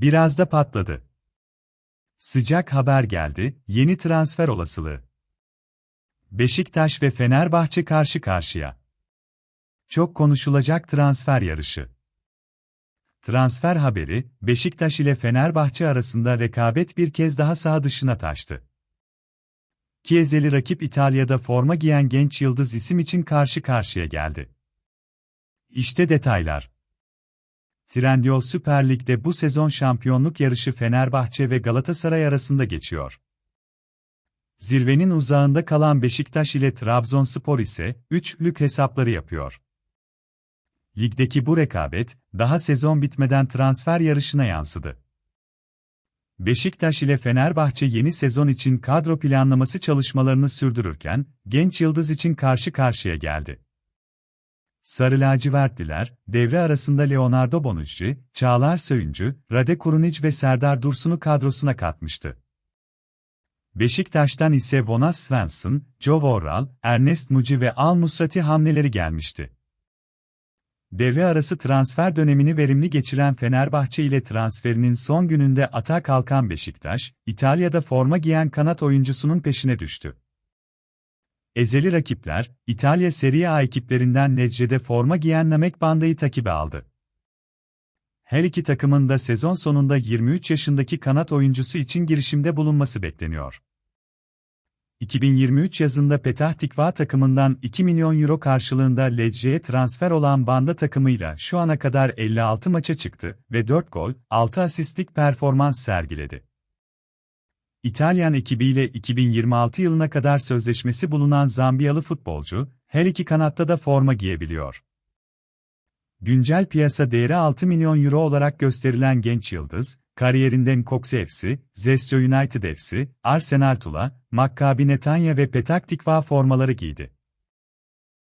Biraz da patladı. Sıcak haber geldi, yeni transfer olasılığı. Beşiktaş ve Fenerbahçe karşı karşıya. Çok konuşulacak transfer yarışı. Transfer haberi, Beşiktaş ile Fenerbahçe arasında rekabet bir kez daha saha dışına taştı. Chieseli rakip İtalya'da forma giyen genç yıldız isim için karşı karşıya geldi. İşte detaylar. Trendyol Süper Lig'de bu sezon şampiyonluk yarışı Fenerbahçe ve Galatasaray arasında geçiyor. Zirvenin uzağında kalan Beşiktaş ile Trabzonspor ise üçlük hesapları yapıyor. Ligdeki bu rekabet, daha sezon bitmeden transfer yarışına yansıdı. Beşiktaş ile Fenerbahçe yeni sezon için kadro planlaması çalışmalarını sürdürürken, genç yıldız için karşı karşıya geldi. Sarı lacivertliler, devre arasında Leonardo Bonucci, Çağlar Söyüncü, Rade Kurunic ve Serdar Dursun'u kadrosuna katmıştı. Beşiktaş'tan ise Jonas Svensson, Joe Worrall, Ernest Muci ve Al Musrati hamleleri gelmişti. Devre arası transfer dönemini verimli geçiren Fenerbahçe ile transferinin son gününde atağa kalkan Beşiktaş, İtalya'da forma giyen kanat oyuncusunun peşine düştü. Ezeli rakipler, İtalya Serie A ekiplerinden Necce'de forma giyen Namek Banda'yı takibe aldı. Her iki takımın da sezon sonunda 23 yaşındaki kanat oyuncusu için girişimde bulunması bekleniyor. 2023 yazında Petah Tikva takımından 2 milyon euro karşılığında Lecce'ye transfer olan Banda takımıyla şu ana kadar 56 maça çıktı ve 4 gol, 6 asistlik performans sergiledi. İtalyan ekibiyle 2026 yılına kadar sözleşmesi bulunan Zambiyalı futbolcu, her iki kanatta da forma giyebiliyor. Güncel piyasa değeri 6 milyon euro olarak gösterilen genç yıldız, kariyerinden Cox FC, Zestro United FC, Arsenal Tula, Maccabi Netanya ve Petak Tikva formaları giydi.